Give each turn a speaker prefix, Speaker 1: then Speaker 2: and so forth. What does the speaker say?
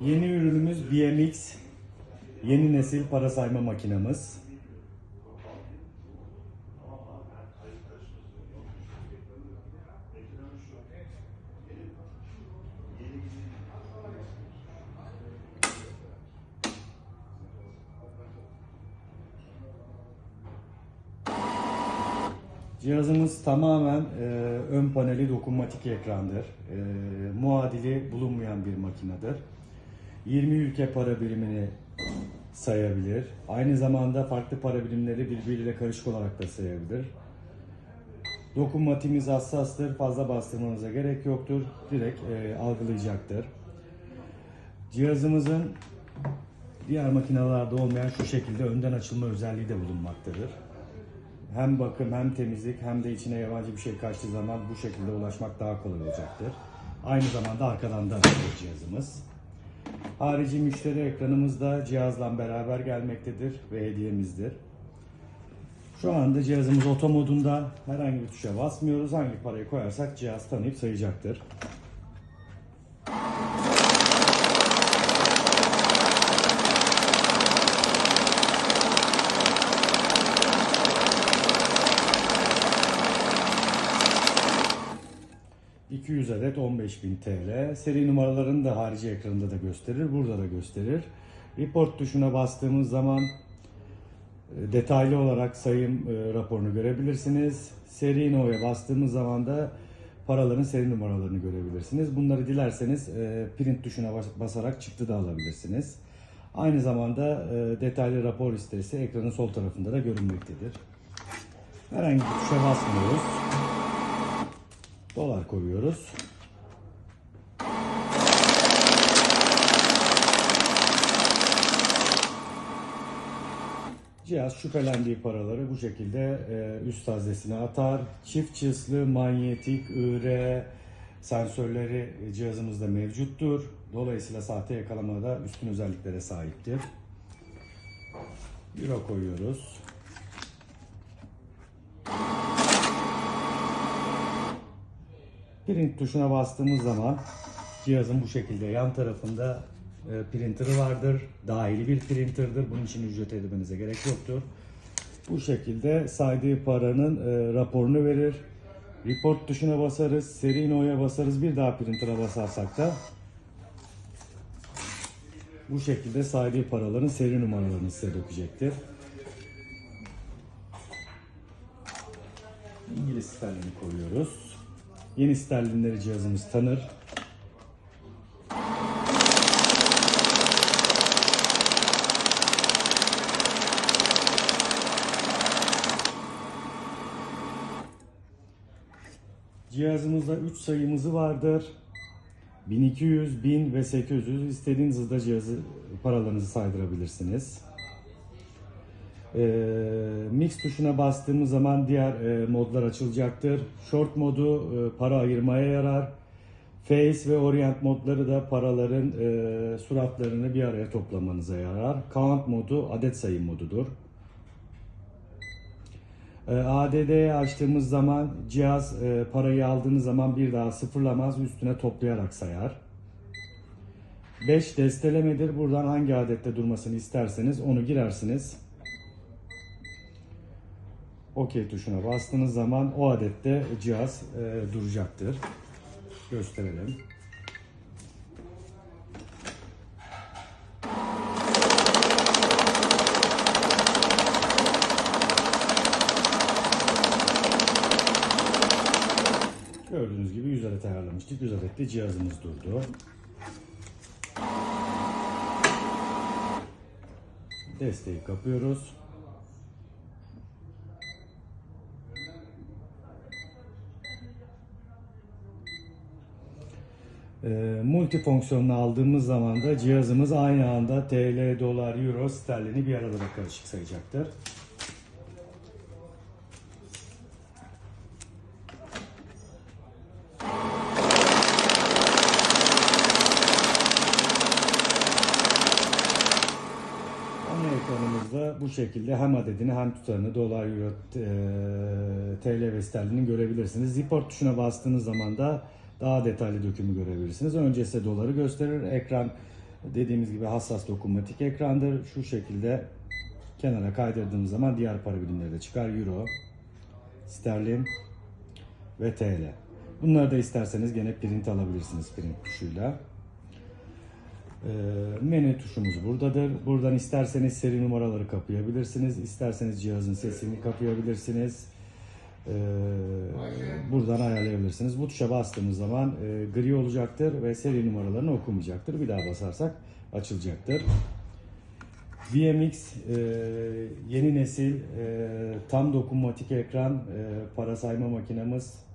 Speaker 1: Yeni ürünümüz BMX. Yeni nesil para sayma makinamız. Cihazımız tamamen e, ön paneli dokunmatik ekrandır. E, muadili bulunmayan bir makinedir. 20 ülke para birimini sayabilir. Aynı zamanda farklı para birimleri birbiriyle karışık olarak da sayabilir. Dokunmatiğimiz hassastır. Fazla bastırmanıza gerek yoktur. Direkt e, algılayacaktır. Cihazımızın diğer makinalarda olmayan şu şekilde önden açılma özelliği de bulunmaktadır. Hem bakım hem temizlik hem de içine yabancı bir şey kaçtığı zaman bu şekilde ulaşmak daha kolay olacaktır. Aynı zamanda arkadan da cihazımız. Harici müşteri ekranımız da cihazla beraber gelmektedir ve hediyemizdir. Şu anda cihazımız oto modunda herhangi bir tuşa basmıyoruz. Hangi parayı koyarsak cihaz tanıyıp sayacaktır. ...200 adet 15.000 TL. Seri numaralarını da harici ekranında da gösterir. Burada da gösterir. Report tuşuna bastığımız zaman e, detaylı olarak sayım e, raporunu görebilirsiniz. Seri no'ya bastığımız zaman da paraların seri numaralarını görebilirsiniz. Bunları dilerseniz e, print tuşuna bas- basarak çıktı da alabilirsiniz. Aynı zamanda detaylı rapor listesi ekranın sol tarafında da görünmektedir. Herhangi bir tuşa basmıyoruz. Dolar koyuyoruz. Cihaz şüphelendiği paraları bu şekilde e, üst haznesine atar. Çift cıslı manyetik IR sensörleri cihazımızda mevcuttur. Dolayısıyla sahte yakalamada üstün özelliklere sahiptir. Euro koyuyoruz. Print tuşuna bastığımız zaman cihazın bu şekilde yan tarafında e, printer'ı vardır. Dahili bir printer'dır. Bunun için ücret ödemenize gerek yoktur. Bu şekilde saydığı paranın e, raporunu verir. Report tuşuna basarız. Seri no'ya basarız. Bir daha printer'a basarsak da bu şekilde saydığı paraların seri numaralarını size dökecektir. İngiliz sterlini koyuyoruz. Yeni sterlinleri cihazımız tanır. Cihazımızda 3 sayımızı vardır. 1200, 1000 ve 800 istediğiniz hızda cihazı paralarınızı saydırabilirsiniz. Ee, mix tuşuna bastığımız zaman diğer e, modlar açılacaktır. Short modu e, para ayırmaya yarar. Face ve Orient modları da paraların e, suratlarını bir araya toplamanıza yarar. Count modu adet sayım modudur. E, ADD'ye açtığımız zaman cihaz e, parayı aldığınız zaman bir daha sıfırlamaz üstüne toplayarak sayar. 5 destelemedir. Buradan hangi adette durmasını isterseniz onu girersiniz. OK tuşuna bastığınız zaman o adette cihaz e, duracaktır. Gösterelim. Gördüğünüz gibi 100 adet ayarlamıştık. 100 adet de cihazımız durdu. Desteği kapıyoruz. Multifonksiyonunu aldığımız zaman da cihazımız aynı anda TL, dolar, euro, sterlini bir arada da karışık sayacaktır. Ana ekranımızda bu şekilde hem adedini hem tutarını dolar, euro, e, TL ve sterlinin görebilirsiniz. Report tuşuna bastığınız zaman da daha detaylı dökümü görebilirsiniz. Önce size doları gösterir. Ekran Dediğimiz gibi hassas dokunmatik ekrandır. Şu şekilde kenara kaydırdığımız zaman diğer para birimleri de çıkar. Euro, sterlin ve TL. Bunları da isterseniz gene print alabilirsiniz print tuşuyla. Ee, menü tuşumuz buradadır. Buradan isterseniz seri numaraları kapayabilirsiniz. isterseniz cihazın sesini kapayabilirsiniz. Ee, buradan ayarlayabilirsiniz. Bu tuşa bastığımız zaman e, gri olacaktır ve seri numaralarını okumayacaktır. Bir daha basarsak açılacaktır. VMX e, yeni nesil e, tam dokunmatik ekran e, para sayma makinamız